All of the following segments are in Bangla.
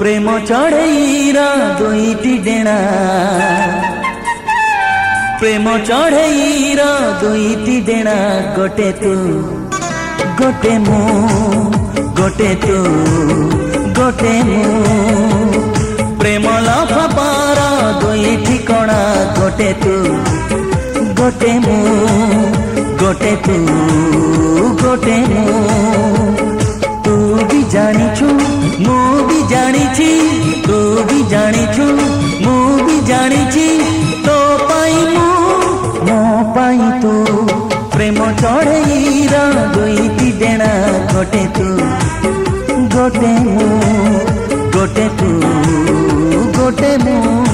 প্রেম চড়েইরা দুইটি ডেଣା প্রেম চড়েইরা দুইটি ডেଣା গোটে তু গোটে মু গোটে তু গোটে মু প্রেম লাফাপার দুই ঠিকনা গোটে তু গোটে মু গোটে তু গোটে মু তু বি জানিছু মু ଜାଣିଛି ତୁ ବି ଜାଣିଛୁ ମୁଁ ବି ଜାଣିଛି ତୋ ପାଇଁ ମୁଁ ମୋ ପାଇଁ ତୁ ପ୍ରେମ ଚଢ଼େଇର ଦୁଇଟି ଡେଣା ଗୋଟେ ତୁ ଗୋଟେ ମୁଁ ଗୋଟେ ତୁ ଗୋଟେ ମୁଁ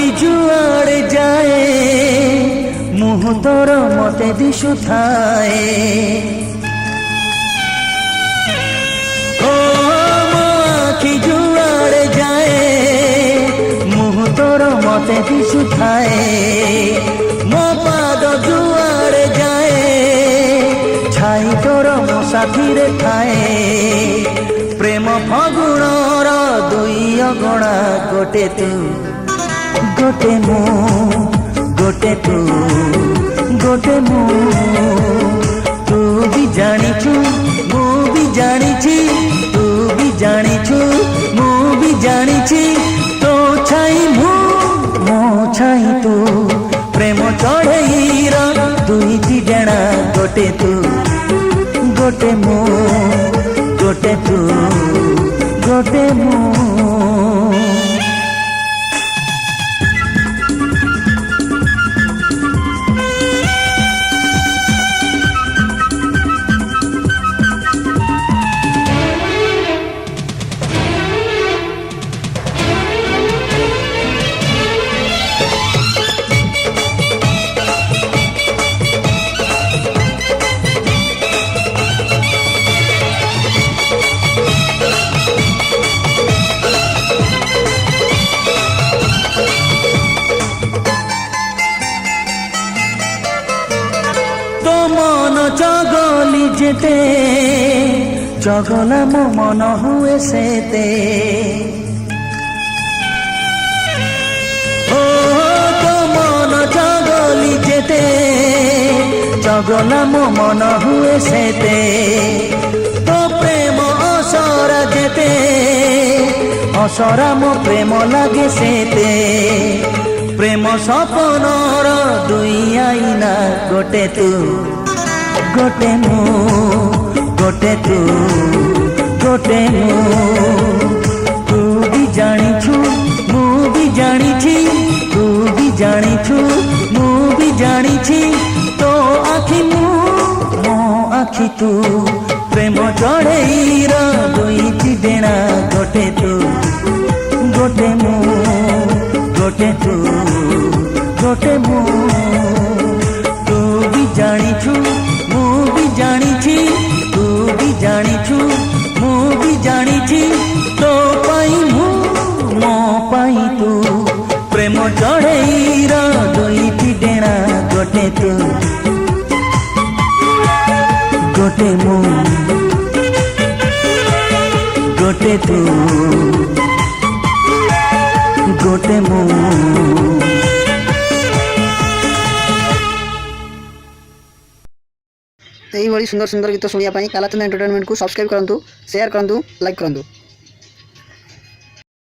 পাখি জুয়ারে যায় মুহূর্তর মতে দিশু থায় জুয়ার যায় মুহূর্তর মতে দিশু থায় মোপাদ জুয়ার যায় ছাই তোর মোসাফিরে থায় প্রেম ফগুণর দুই অগণা গোটে তু গোটে মো গোটে তু গোটে মো তু বি জানিছু মু বি জানিছি তু বি জানিছু মু বি জানিছি তো ছাই মু মো ছাই তু প্রেম চড়েইর দুইটি ডেଣା গোটে তু গোটে মো মন জগলি যেতে জগল মো মন হুয়ে সেতে ও তো মন জগলি যেতে জগল মো মন হুয়ে সেতে তো প্রেম অসরা যেতে অসরা মো প্রেম লাগে সেতে প্রেম সপনর দুই আইনা গোটে তু গোটে মো গোটে তু গোটে মো তু বি জানিছু মু বি জানিছি তু বি জানিছু মু বি জানিছি তো আখি মু মো আখি তু প্রেম চড়েইর দুইটি ডেণা গোটে তু গোটে মু গোটে তু গোটে মু মনেতে গোটে মো গোটে তু গোটে মো এইভাবে সুন্দর সুন্দর গীত শুনিয়া পাই কালাচন্দ এন্টারটেনমেন্ট কু সবসক্রাইব করতু সেয়ার করতু লাইক করতু